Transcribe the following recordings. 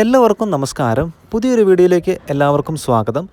എല്ലാവർക്കും നമസ്കാരം. പുതിയൊരു വീഡിയോയിലേക്ക് എല്ലാവർക്കും സ്വാഗതം.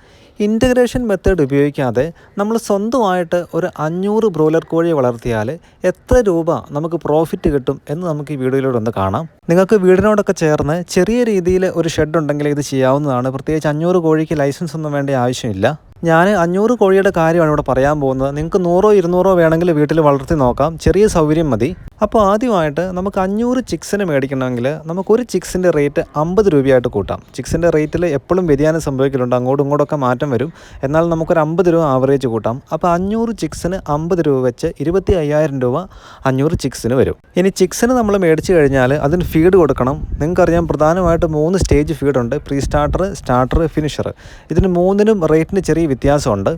ഇന്റഗ്രേഷൻ മെത്തേഡ് ഉപയോഗിക്കാതെ നമ്മൾ സ്വന്തമായിട്ട് ഒരു അഞ്ഞൂറ് ബ്രോയിലർ കോഴിയെ വളർത്തിയാൽ എത്ര രൂപ നമുക്ക് പ്രോഫിറ്റ് കിട്ടും എന്ന് നമുക്ക് ഈ വീഡിയോയിലൂടെ ഒന്ന് കാണാം. നിങ്ങൾക്ക് വീടിനോടൊക്കെ ചേർന്ന് ചെറിയ രീതിയിൽ ഒരു ഷെഡ് ഉണ്ടെങ്കിൽ ഇത് ചെയ്യാവുന്നതാണ്. പ്രത്യേകിച്ച് അഞ്ഞൂറ് കോഴിക്ക് ലൈസൻസ് ഒന്നും വേണ്ട ആവശ്യമില്ല. ഞാൻ അഞ്ഞൂറ് കോഴിയുടെ കാര്യമാണ് ഇവിടെ പറയാൻ പോകുന്നത്. നിങ്ങൾക്ക് നൂറോ ഇരുന്നൂറോ വേണമെങ്കിൽ വീട്ടിൽ വളർത്തി നോക്കാം. ചെറിയ സൗകര്യം മതി. അപ്പോൾ ആദ്യമായിട്ട് നമുക്ക് അഞ്ഞൂറ് ചിക്സിന് മേടിക്കണമെങ്കിൽ നമുക്കൊരു ചിക്സിന്റെ റേറ്റ് അമ്പത് രൂപയായിട്ട് കൂട്ടാം. ചിക്സിന്റെ റേറ്റിൽ എപ്പോഴും വ്യതിയാനം സംഭവിക്കലുണ്ട്. അങ്ങോട്ടും ഇങ്ങോട്ടൊക്കെ മാറ്റം വരും. എന്നാൽ നമുക്കൊരു അമ്പത് രൂപ ആവറേജ് കൂട്ടാം. അപ്പോൾ അഞ്ഞൂറ് ചിക്സിന് അമ്പത് രൂപ വെച്ച് ഇരുപത്തി അയ്യായിരം രൂപ അഞ്ഞൂറ് ചിക്സിന് വരും. ഇനി ചിക്സിന് നമ്മൾ മേടിച്ച് കഴിഞ്ഞാൽ അതിന് ഫീഡ് കൊടുക്കണം. നിങ്ങൾക്കറിയാം പ്രധാനമായിട്ട് മൂന്ന് സ്റ്റേജ് ഫീഡുണ്ട് പ്രീ സ്റ്റാർട്ടർ സ്റ്റാർട്ടർ ഫിനിഷർ ഇതിന് മൂന്നിനും റേറ്റിന് ചെറിയ വ്യത്യാസമുണ്ട്.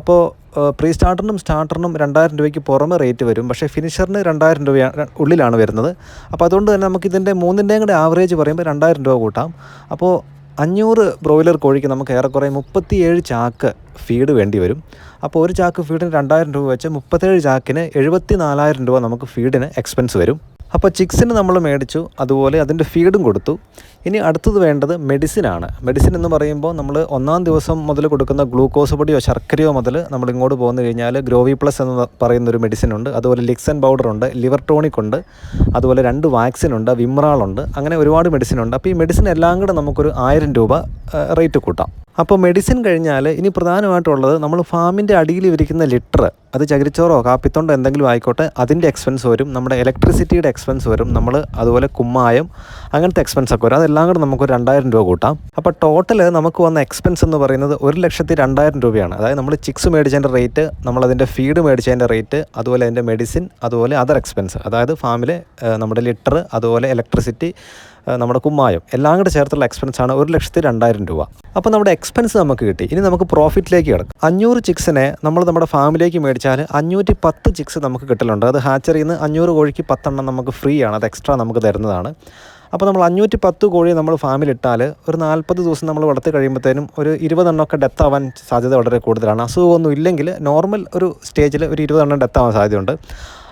അപ്പോൾ പ്രീ സ്റ്റാർട്ടറിനും സ്റ്റാർട്ടറിനും രണ്ടായിരം രൂപയ്ക്ക് പുറമെ റേറ്റ് വരും. പക്ഷേ ഫിനിഷറിന് രണ്ടായിരം രൂപ ഉള്ളിലാണ് വരുന്നത്. അപ്പോൾ അതുകൊണ്ട് തന്നെ നമുക്ക് ഇതിന്റെ മൂന്നിന്റെയും കൂടെ ആവറേജ് പറയുമ്പോൾ രണ്ടായിരം രൂപ കൂട്ടാം. അപ്പോൾ അഞ്ഞൂറ് ബ്രോയിലർ കോഴിക്ക് നമുക്ക് ഏറെക്കുറെ മുപ്പത്തിയേഴ് ചാക്ക് ഫീഡ് വേണ്ടി വരും. അപ്പോൾ ഒരു ചാക്ക് ഫീഡിന് രണ്ടായിരം രൂപ വെച്ച് മുപ്പത്തേഴ് ചാക്കിന് എഴുപത്തി നാലായിരം രൂപ നമുക്ക് ഫീഡിന് എക്സ്പെൻസ് വരും. അപ്പോൾ ചിക്സിന് നമ്മൾ മേടിച്ചു അതുപോലെ അതിന്റെ ഫീഡും കൊടുത്തു. ഇനി അടുത്തത് വേണ്ടത് മെഡിസിനാണ്. മെഡിസിൻ എന്ന് പറയുമ്പോൾ നമ്മൾ ഒന്നാം ദിവസം മുതൽ കൊടുക്കുന്ന ഗ്ലൂക്കോസ് പൊടിയോ ശർക്കരയോ മുതൽ നമ്മൾ ഇങ്ങോട്ട് പോകുന്നു കഴിഞ്ഞാൽ ഗ്രോവി പ്ലസ് എന്ന് മെഡിസിൻ ഉണ്ട് അതുപോലെ ലിക്സൻ പൗഡർ ഉണ്ട് ലിവർ ടോണിക് ഉണ്ട് അതുപോലെ രണ്ട് വാക്സിൻ ഉണ്ട് വിമ്രാളുണ്ട് അങ്ങനെ ഒരുപാട് മെഡിസിൻ ഉണ്ട്. അപ്പോൾ ഈ മെഡിസിൻ എല്ലാം കൂടെ നമുക്കൊരു ആയിരം രൂപ റേറ്റ് കൂട്ടാം. അപ്പോൾ മെഡിസിൻ കഴിഞ്ഞാൽ ഇനി പ്രധാനമായിട്ടുള്ളത് നമ്മൾ ഫാമിന്റെ അടിയിൽ വിരിക്കുന്ന ലിറ്റർ അത് ചകിരിച്ചോറോ കാപ്പിത്തോണ്ടോ എന്തെങ്കിലും ആയിക്കോട്ടെ അതിന്റെ എക്സ്പെൻസ് വരും. നമ്മുടെ ഇലക്ട്രിസിറ്റിയുടെ എക്സ്പെൻസ് വരും. നമ്മൾ അതുപോലെ കുമ്മായം അങ്ങനത്തെ എക്സ്പെൻസ് ഒക്കെ വരും. അതെല്ലാം കൂടെ നമുക്ക് രണ്ടായിരം രൂപ കൂട്ടാം. അപ്പോൾ ടോട്ടൽ നമുക്ക് വന്ന എക്സ്പെൻസ് എന്ന് പറയുന്നത് ഒരു ലക്ഷത്തി രണ്ടായിരം രൂപയാണ്. അതായത് നമ്മൾ ചിക്സ് മേടിച്ചതിന്റെ റേറ്റ് നമ്മളതിന്റെ ഫീഡ് മേടിച്ചതിന്റെ റേറ്റ് അതുപോലെ അതിന്റെ മെഡിസിൻ അതുപോലെ അതർ എക്സ്പെൻസ് അതായത് ഫാമിലെ നമ്മുടെ ലിറ്റർ അതുപോലെ ഇലക്ട്രിസിറ്റി നമ്മുടെ കുമ്മായം. എല്ലാം കൂടെ ചേർത്തുള്ള എക്സ്പെൻസ് ആണ് ഒരു ലക്ഷത്തി രണ്ടായിരം രൂപ. അപ്പോൾ നമ്മുടെ എക്സ്പെൻസ് നമുക്ക് കിട്ടി. ഇനി നമുക്ക് പ്രോഫിറ്റിലേക്ക് കിടക്കും. അഞ്ഞൂറ് ചിക്സിനെ നമ്മൾ നമ്മുടെ ഫാമിലേക്ക് മേടിച്ചാൽ അഞ്ഞൂറ്റി പത്ത് ചിക്സ് നമുക്ക് കിട്ടലുണ്ട്. അത് ഹാച്ചറിയിൽ നിന്ന് അഞ്ഞൂറ് കോഴിക്ക് പത്തെണ്ണം നമുക്ക് ഫ്രീ ആണ്. അത് എക്സ്ട്രാ നമുക്ക് തരുന്നതാണ്. അപ്പോൾ നമ്മൾ അഞ്ഞൂറ്റി പത്ത് കോഴി നമ്മൾ ഫാമിലിട്ടാൽ ഒരു നാൽപ്പത് ദിവസം നമ്മൾ വളർത്തി കഴിയുമ്പോഴത്തേനും ഒരു ഇരുപതെണ്ണമൊക്കെ ഡെത്ത് ആവാൻ സാധ്യത വളരെ കൂടുതലാണ്. അസുഖമൊന്നും ഇല്ലെങ്കിൽ നോർമൽ ഒരു സ്റ്റേജിൽ ഒരു ഇരുപതെണ്ണം ഡെത്ത് ആവാൻ സാധ്യതയുണ്ട്.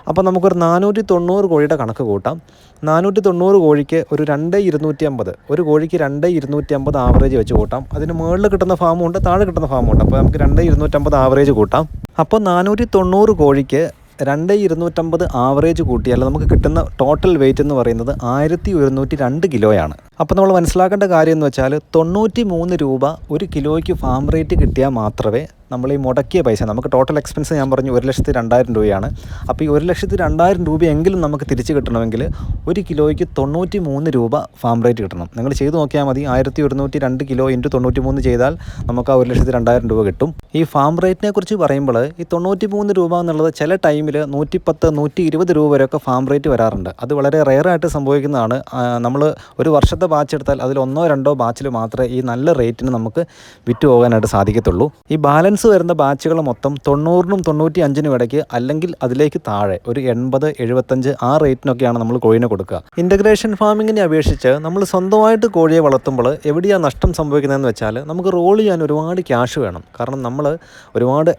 അപ്പോൾ നമുക്കൊരു നാനൂറ്റി തൊണ്ണൂറ് കോഴിയുടെ കണക്ക് കൂട്ടാം. നാനൂറ്റി തൊണ്ണൂറ് കോഴിക്ക് ഒരു രണ്ട് ഇരുന്നൂറ്റി അമ്പത് ഒരു കോഴിക്ക് രണ്ട് ഇരുന്നൂറ്റി അമ്പത് ആവറേജ് വെച്ച് കൂട്ടാം. അതിന് മുകളിൽ കിട്ടുന്ന ഫാമും ഉണ്ട് താഴെ കിട്ടുന്ന ഫാമും ഉണ്ട്. അപ്പോൾ നമുക്ക് രണ്ട് ഇരുന്നൂറ്റമ്പത് ആവറേജ് കൂട്ടാം. അപ്പോൾ നാനൂറ്റി തൊണ്ണൂറ് കോഴിക്ക് രണ്ട് ഇരുന്നൂറ്റമ്പത് ആവറേജ് കൂട്ടിയാൽ നമുക്ക് കിട്ടുന്ന ടോട്ടൽ വെയിറ്റ് എന്ന് പറയുന്നത് ആയിരത്തി ഒരുന്നൂറ്റി രണ്ട് കിലോയാണ്. അപ്പോൾ നമ്മൾ മനസ്സിലാക്കേണ്ട കാര്യം എന്ന് വെച്ചാൽ തൊണ്ണൂറ്റി മൂന്ന് രൂപ ഒരു കിലോയ്ക്ക് ഫാം റേറ്റ് കിട്ടിയാൽ മാത്രമേ നമ്മൾ ഈ മുടക്കിയ പൈസ നമുക്ക് ടോട്ടൽ എക്സ്പെൻസ് ഞാൻ പറഞ്ഞു ഒരു ലക്ഷത്തി രണ്ടായിരം രൂപയാണ്. അപ്പോൾ ഈ ഒരു ലക്ഷത്തി രണ്ടായിരം രൂപയെങ്കിലും നമുക്ക് തിരിച്ച് കിട്ടണമെങ്കിൽ ഒരു കിലോയ്ക്ക് തൊണ്ണൂറ്റി മൂന്ന് രൂപ ഫാം റേറ്റ് കിട്ടണം. നിങ്ങൾ ചെയ്ത് നോക്കിയാൽ മതി ആയിരത്തി ഒരുന്നൂറ്റി രണ്ട് കിലോ ഇന്റു തൊണ്ണൂറ്റി മൂന്ന് ചെയ്താൽ നമുക്ക് ആ ഒരു ലക്ഷത്തി രണ്ടായിരം രൂപ കിട്ടും. ഈ ഫാം റേറ്റിനെ കുറിച്ച് പറയുമ്പോൾ ഈ തൊണ്ണൂറ്റി മൂന്ന് രൂപ എന്നുള്ളത് ചില ടൈമിൽ നൂറ്റിപ്പത്ത് നൂറ്റി ഇരുപത് രൂപ വരെയൊക്കെ ഫാം റേറ്റ് വരാറുണ്ട്. അത് വളരെ റെയറായിട്ട് സംഭവിക്കുന്നതാണ്. നമ്മൾ ഒരു വർഷത്തെ ബാച്ച് എടുത്താൽ അതിൽ ഒന്നോ രണ്ടോ ബാച്ചിൽ മാത്രമേ ഈ നല്ല റേറ്റിന് നമുക്ക് വിറ്റ് പോകാനായിട്ട് സാധിക്കത്തുള്ളൂ. ഈ ബാലൻസ് ബാലൻസ് വരുന്ന ബാച്ചുകൾ മൊത്തം തൊണ്ണൂറിനും തൊണ്ണൂറ്റി അഞ്ചിനും ഇടയ്ക്ക് അല്ലെങ്കിൽ അതിലേക്ക് താഴെ ഒരു എൺപത് എഴുപത്തഞ്ച് ആ റേറ്റിനൊക്കെയാണ് നമ്മൾ കോഴിനെ കൊടുക്കുക. ഇന്റഗ്രേഷൻ ഫാമിങ്ങിനെ അപേക്ഷിച്ച് നമ്മൾ സ്വന്തമായിട്ട് കോഴിയെ വളർത്തുമ്പോൾ എവിടെയാണ് നഷ്ടം സംഭവിക്കുന്നതെന്ന് വെച്ചാൽ നമുക്ക് റോൾ ചെയ്യാൻ ഒരുപാട് ക്യാഷ് വേണം. കാരണം നമ്മൾ ഒരുപാട്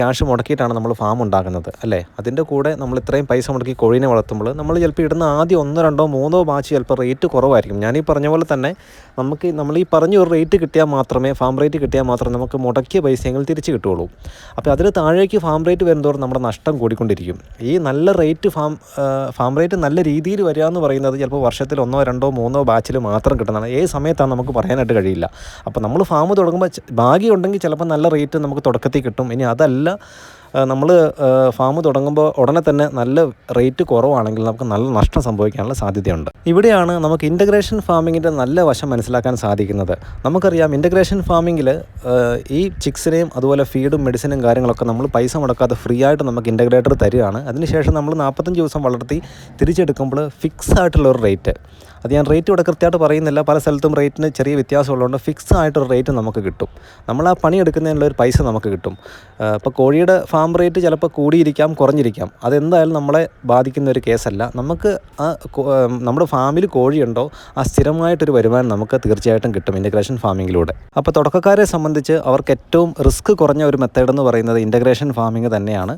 ക്യാഷ് മുടക്കിയിട്ടാണ് നമ്മൾ ഫാം ഉണ്ടാക്കുന്നത് അല്ലേ? അതിന്റെ കൂടെ നമ്മൾ ഇത്രയും പൈസ മുടക്കി കോഴീനെ വളർത്തുമ്പോൾ നമ്മൾ ചിലപ്പോൾ ഇടുന്ന ആദ്യം ഒന്നോ രണ്ടോ മൂന്നോ ബാച്ച് ചിലപ്പോൾ റേറ്റ് കുറവായിരിക്കും. ഞാൻ ഈ പറഞ്ഞ പോലെ തന്നെ നമുക്ക് നമ്മൾ ഈ പറഞ്ഞ ഒരു റേറ്റ് കിട്ടിയാൽ മാത്രമേ ഫാം റേറ്റ് കിട്ടിയാൽ മാത്രമേ നമുക്ക് മുടക്കിയ പൈസയെങ്കിൽ തിരിച്ച് കിട്ടുകയുള്ളൂ. അപ്പോൾ അതിൽ താഴേക്ക് ഫാം റേറ്റ് വരുന്നതോറും നമ്മുടെ നഷ്ടം കൂടിക്കൊണ്ടിരിക്കും. ഈ നല്ല റേറ്റ് ഫാം ഫാം റേറ്റ് നല്ല രീതിയിൽ വരിക എന്ന് പറയുന്നത് ചിലപ്പോൾ വർഷത്തിൽ ഒന്നോ രണ്ടോ മൂന്നോ ബാച്ചിൽ മാത്രം കിട്ടുന്നതാണ്. ഏത് സമയത്താണ് നമുക്ക് പറയാനായിട്ട് കഴിയില്ല. അപ്പോൾ നമ്മൾ ഫാം തുടങ്ങുമ്പോൾ ഭാഗ്യമുണ്ടെങ്കിൽ ചിലപ്പോൾ നല്ല റേറ്റ് നമുക്ക് തുടക്കത്തിൽ കിട്ടും. ഇനി അതല്ല നമ്മൾ ഫാം തുടങ്ങുമ്പോൾ ഉടനെ തന്നെ നല്ല റേറ്റ് കുറവാണെങ്കിൽ നമുക്ക് നല്ല നഷ്ടം സംഭവിക്കാനുള്ള സാധ്യതയുണ്ട്. ഇവിടെയാണ് നമുക്ക് ഇന്റഗ്രേഷൻ ഫാമിങ്ങിന്റെ നല്ല വശം മനസ്സിലാക്കാൻ സാധിക്കുന്നത്. നമുക്കറിയാം ഇന്റഗ്രേഷൻ ഫാമിങ്ങിൽ ഈ ചിക്സിനെയും അതുപോലെ ഫീഡും മെഡിസിനും കാര്യങ്ങളൊക്കെ നമ്മൾ പൈസ മുടക്കാതെ ഫ്രീ ആയിട്ട് നമുക്ക് ഇന്റഗ്രേറ്റർ തരികയാണ്. അതിനുശേഷം നമ്മൾ നാൽപ്പത്തഞ്ച് ദിവസം വളർത്തി തിരിച്ചെടുക്കുമ്പോൾ ഫിക്സ് ആയിട്ടുള്ള ഒരു റേറ്റ് അത് ഞാൻ റേറ്റ് ഇവിടെ കൃത്യമായിട്ട് പറയുന്നില്ല. പല സ്ഥലത്തും റേറ്റിന് ചെറിയ വ്യത്യാസമുള്ളതുകൊണ്ട് ഫിക്സ് ആയിട്ടൊരു റേറ്റ് നമുക്ക് കിട്ടും. നമ്മൾ ആ പണി എടുക്കുന്നതിനുള്ള ഒരു പൈസ നമുക്ക് കിട്ടും. ഇപ്പോൾ കോഴിയുടെ ഫാം റേറ്റ് ചിലപ്പോൾ കൂടിയിരിക്കാം കുറഞ്ഞിരിക്കാം. അതെന്തായാലും നമ്മളെ ബാധിക്കുന്ന ഒരു കേസല്ല. നമുക്ക് ആ നമ്മുടെ ഫാമിൽ കോഴിയുണ്ടോ ആ സ്ഥിരമായിട്ടൊരു വരുമാനം നമുക്ക് തീർച്ചയായിട്ടും കിട്ടും ഇന്റഗ്രേഷൻ ഫാമിങ്ങിലൂടെ. അപ്പോൾ തുടക്കക്കാരെ സംബന്ധിച്ച് അവർക്ക് ഏറ്റവും റിസ്ക് കുറഞ്ഞ ഒരു മെത്തേഡ് എന്ന് പറയുന്നത് ഇന്റഗ്രേഷൻ ഫാമിംഗ് തന്നെയാണ്.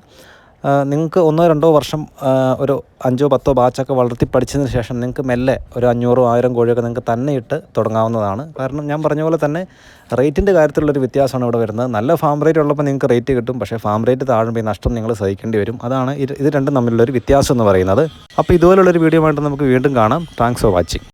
നിങ്ങൾക്ക് ഒന്നോ രണ്ടോ വർഷം ഒരു അഞ്ചോ പത്തോ ബാച്ചൊക്കെ വളർത്തി പഠിച്ചതിന് ശേഷം നിങ്ങൾക്ക് മെല്ലെ ഒരു അഞ്ഞൂറോ ആയിരം കോഴിയൊക്കെ നിങ്ങൾക്ക് തന്നെ ഇട്ട് തുടങ്ങാവുന്നതാണ്. കാരണം ഞാൻ പറഞ്ഞ പോലെ തന്നെ റേറ്റിന്റെ കാര്യത്തിലുള്ളൊരു വ്യത്യാസമാണ് ഇവിടെ വരുന്നത്. നല്ല ഫാം റേറ്റ് ഉള്ളപ്പോൾ നിങ്ങൾക്ക് റേറ്റ് കിട്ടും. പക്ഷേ ഫാം റേറ്റ് താഴുമ്പോൾ ഈ നഷ്ടം നിങ്ങൾ സഹിക്കേണ്ടി വരും. അതാണ് ഇത് രണ്ടും തമ്മിലുള്ളൊരു വ്യത്യാസം എന്ന് പറയുന്നത്. അപ്പോൾ ഇതുപോലുള്ളൊരു വീഡിയോ ആയിട്ട് നമുക്ക് വീണ്ടും കാണാം. Thanks for watching.